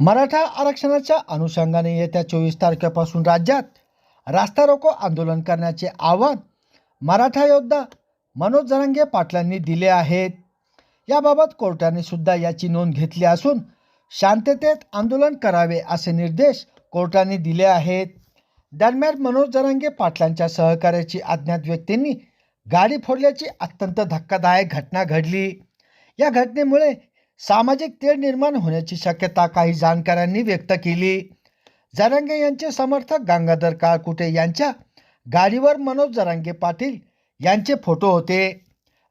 मराठा आरक्षणाच्या अनुषंगाने येत्या चोवीस तारखेपासून राज्यात रास्ता रोको आंदोलन करण्याचे आवाहन मराठा योद्धा मनोज जरांगे पाटलांनी दिले आहेत. याबाबत कोर्टाने सुद्धा याची नोंद घेतली असून शांततेत आंदोलन करावे असे निर्देश कोर्टाने दिले आहेत. दरम्यान मनोज जरांगे पाटलांच्या सहकार्याची अज्ञात व्यक्तींनी गाडी फोडल्याची अत्यंत धक्कादायक घटना घडली. या घटनेमुळे सामाजिक तेढ निर्माण होण्याची शक्यता काही जाणकारांनी व्यक्त केली. जरांगे यांचे समर्थक गंगाधर काळकुटे यांच्या गाडीवर मनोज जरांगे पाटील यांचे फोटो होते.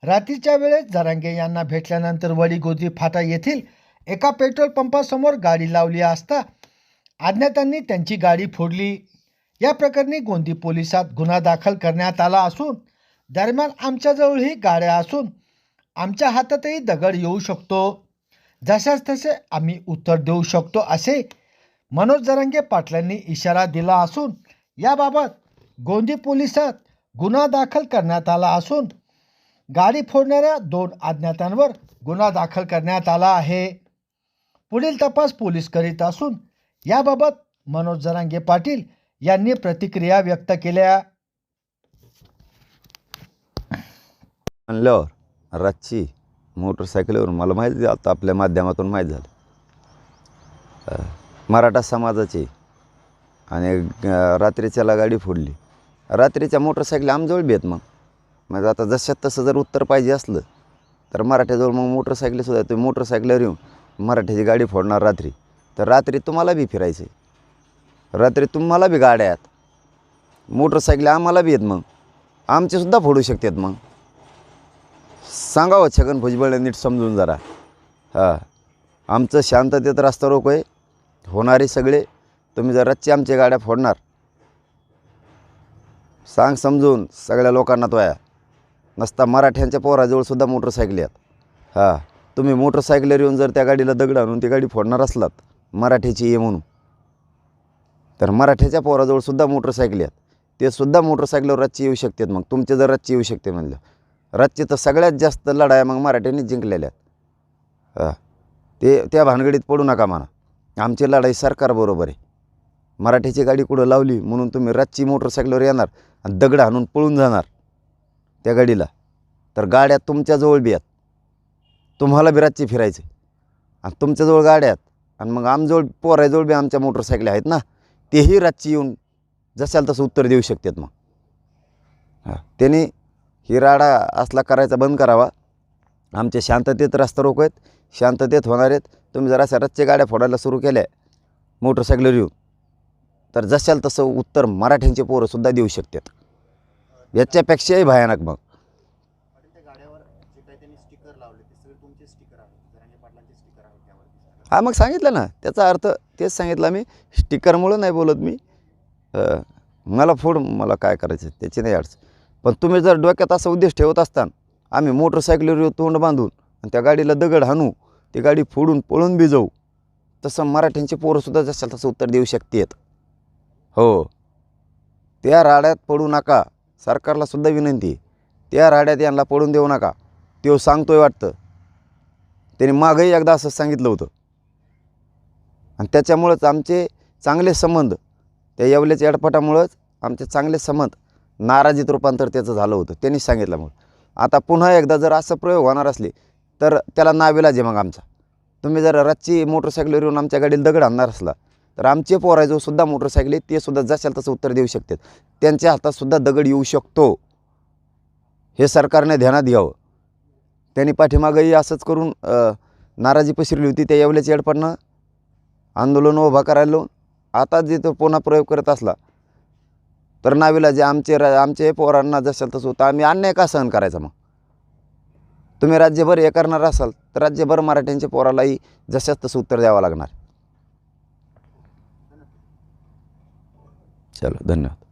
रात्रीच्या वेळेस जरांगे यांना भेटल्यानंतर वडीगोद्री फाटा येथील एका पेट्रोल पंपासमोर गाडी लावली असता अज्ञातांनी त्यांची गाडी फोडली. या प्रकरणी गोंदी पोलिसात गुन्हा दाखल करण्यात आला असून दरम्यान आमच्याजवळही गाड्या असून आमच्या हातातही दगड येऊ शकतो. जशाच तसे आम्ही उत्तर देऊ शकतो असे मनोज जरांगे पाटलांनी इशारा दिला असून याबाबत गोंदी पोलिसात गुन्हा दाखल करण्यात आला असून गाडी फोडणाऱ्या दोन अज्ञातांवर गुन्हा दाखल करण्यात आला आहे. पुढील तपास पोलीस करीत असून याबाबत मनोज जरांगे पाटील यांनी प्रतिक्रिया व्यक्त केल्या. म्हणल्यावर रच्ची. मोटरसायकलीवरून. मला माहीत आता आपल्या माध्यमातून माहीत झालं. मराठा समाजाची. आणि रात्रीच्या रात्रीच्याला गाडी फोडली. रात्रीच्या मोटरसायकली आमजवळ बी आहेत मग. म्हणजे आता जशात तसं जर उत्तर पाहिजे असलं तर मराठ्याजवळ मग मोटरसायकलीसुद्धा तुम्ही मोटरसायकलवर येऊन मराठ्याची गाडी फोडणार रात्री. तर रात्री तुम्हाला बी फिरायचं आहे रात्री तुम्हाला बी गाड्या आहेत. मोटरसायकली आम्हाला बी आहेत मग. आमचेसुद्धा फोडू शकतात मग. सांगावं छगन भुजबळ नीट समजून जरा. हां. आमचं शांततेत रस्ता रोको आहे होणारे सगळे. तुम्ही जर रच्चे आमच्या गाड्या फोडणार. सांग समजून सगळ्या लोकांना तोया. नसता मराठ्यांच्या पोराजवळसुद्धा मोटरसायकली आहेत. हां. तुम्ही मोटरसायकलवर येऊन जर त्या गाडीला दगड आणून ती गाडी फोडणार असलात मराठ्याची ये म्हणून. तर मराठ्याच्या पोराजवळसुद्धा मोटरसायकली आहेत. ते सुद्धा मोटरसायकलवर रच्ची येऊ शकतात मग. तुमचे जर रच्ची येऊ शकते म्हणलं. रातची तर सगळ्यात जास्त लढाया मग मराठ्यांनी जिंकलेल्या आहेत. हां. ते त्या भानगडीत पडू नका म्हणा. आमची लढाई सरकारबरोबर आहे. मराठीची गाडी कुठं लावली म्हणून तुम्ही रातची मोटरसायकलवर येणार आणि दगड हाणून पळून जाणार त्या गाडीला. तर गाड्या तुमच्याजवळ बी आहेत. तुम्हाला बी रातची फिरायचं आणि तुमच्याजवळ गाड्या आहेत. आणि मग आमजवळ पोराजवळ बी आमच्या मोटरसायकली आहेत ना. तेही रातची येऊन जसाल तसं उत्तर देऊ शकतात मग. हां. त्यांनी ही राडा असला करायचा बंद करावा. आमचे शांततेत रस्ता रोको आहेत. शांततेत होणार आहेत. तुम्ही जरा अशा गाड्या फोडायला सुरू केल्या. मोटरसायकलवर येऊन. तर जशाल तसं उत्तर मराठ्यांचे पोरंसुद्धा देऊ शकतात. याच्यापेक्षाही भयानक मग. हा मग सांगितलं ना. त्याचा अर्थ तेच सांगितलं मी स्टिकरमुळं नाही बोलत मी. मला फोड मला काय करायचं त्याची नाही अडचण. पण तुम्ही जर डोक्यात असा उद्देश ठेवत असतान आम्ही मोटरसायकलीवर येऊ तोंड बांधून आणि त्या गाडीला दगड हाणू ती गाडी फोडून पळून बी जाऊ तसं मराठ्यांची पोरंसुद्धा जसं तसं उत्तर देऊ शकतात. हो. त्या राड्यात पडू नका. सरकारला सुद्धा विनंती आहे. त्या राड्यात यांना पडून देऊ नका. तो सांगतोय वाटतं. त्याने मागही एकदा असं सांगितलं होतं. आणि त्याच्यामुळंच आमचे चांगले संबंध त्या येवल्याच्या एडपटामुळंच आमचे चांगले संबंध नाराजीत रूपांतर त्याचं झालं होतं त्यांनी सांगितलं मग. आता पुन्हा एकदा जर असं प्रयोग होणार असले तर त्याला नाविलाज आहे मग आमचा. तुम्ही जर रातची मोटरसायकलवर येऊन आमच्या गाडीला दगड आणणार असला तर आमचे पोरायजो सुद्धा मोटरसायकल आहे ते सुद्धा जशाल तसं उत्तर देऊ शकतात. त्यांच्या हातातसुद्धा दगड येऊ शकतो. हे सरकारने ध्यानात घ्यावं. त्यांनी पाठीमागंही असंच करून नाराजी पसरली होती त्या येवल्याच्या एडपटनं आंदोलन उभा करायला आता जे तो पुन्हा प्रयोग करत असला तर नावीला जे आमचे रा आमचे पोरांना जसेल तसं होतं. आम्ही अन्याय का सहन करायचा मग? तुम्ही राज्यभर हे करणार असाल तर राज्यभर मराठ्यांच्या पोरालाही जशाच तसं उत्तर द्यावं लागणार. चलो धन्यवाद.